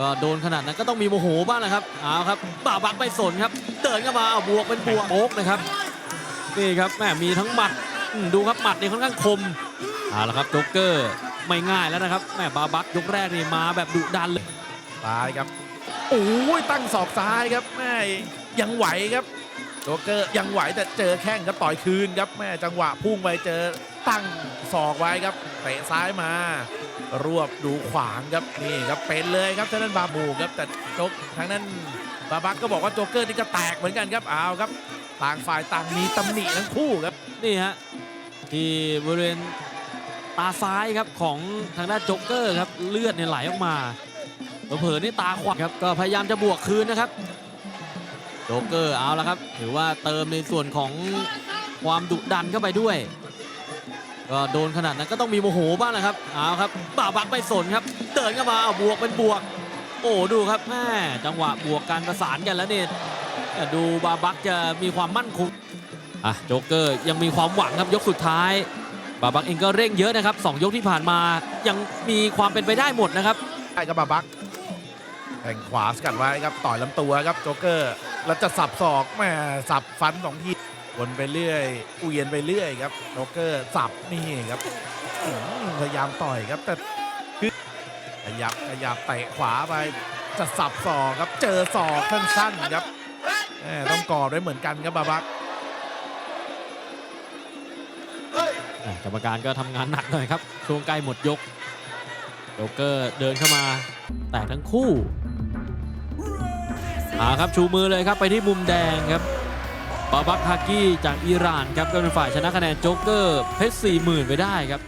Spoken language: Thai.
ก็โดนขนาดนั้นก็ต้องมีโมโหบ้างแหละครับเอาครับบ่าบักไม่สนครับ เดินเข้ามาเอาบวกเป็นบวกโป๊กนะครับนี่ครับแม่มีทั้งหมัดอืมดูครับหมัดนี่ค่อนข้างคมเอาละครับโจ๊กเกอร์ไม่ง่ายแล้วนะครับแม่บาบักยกแรกนี่มาแบบดุดันเลยซ้ายครับโอ้ยตั้งศอกซ้ายครับแม่ยังไหวครับ โจเกอร์ยังไหวแต่เจอแข้งครับต่อยคืนครับแม่จังหวะพุ่งไปเจอตั้งศอกไว้ครับเตะซ้ายมารวบดูขวางครับนี่ครับเป็นเลยครับทางนั้นบาบูครับแต่โจกทางนั้นบาบักก็บอกว่าโจกเกอร์นี่ก็แตกเหมือนกันครับเอาครับต่างฝ่ายต่างมีตำหนิทั้งคู่ครับนี่ฮะที่บริเวณตาซ้ายครับของทางด้านโจ๊กเกอร์ครับเลือดเนี่ยไหลออกมาเผลอๆนี่ตาขวางครับก็พยายามจะบวกคืนนะครับ โจ๊กเกอร์เอาละครับ ถือว่าเติมในส่วนของความดุดันเข้าไปด้วย ก็โดนขนาดนั้นก็ต้องมีโมโหบ้างแหละครับ เอาครับบ่าบักไม่สนครับ เดินเข้ามาเอาบวกเป็นบวก โอ้ดูครับแม่จังหวะบวกการประสานกันแล้วเนี่ยดูบาบักจะมีความมั่นคงอะโจ๊กเกอร์ยังมีความหวังครับยกสุดท้าย บาบักเองก็เร่งเยอะนะครับสองยกที่ผ่านมายังมีความเป็นไปได้หมดนะครับได้ครับบาบักแข่งขวาสกัดไว้ครับต่อยลำตัวครับโจกเกอร์ แล้วจะสับศอกแม่สับฟันสองทีวนไปเรื่อยเวียนไปเรื่อยครับโจกเกอร์สับนี่ครับพยายามต่อยครับแต่คือขยับขยับเตะขวาไป จะสับศอกครับเจอศอกสั้นๆครับต้องกอดไว้เหมือนกันครับบาบักกรรมการก็ทำงานหนักหน่อยครับช่วงใกล้หมดยกโจ๊กเกอร์เดินเข้ามา แตกทั้งคู่ อาครับชูมือเลยครับไปที่มุมแดงครับบาบักฮากี้จากอิหร่านครับก็เป็นฝ่ายชนะคะแนนโจ๊กเกอร์เพชรสี่หมื่นไปได้ครับ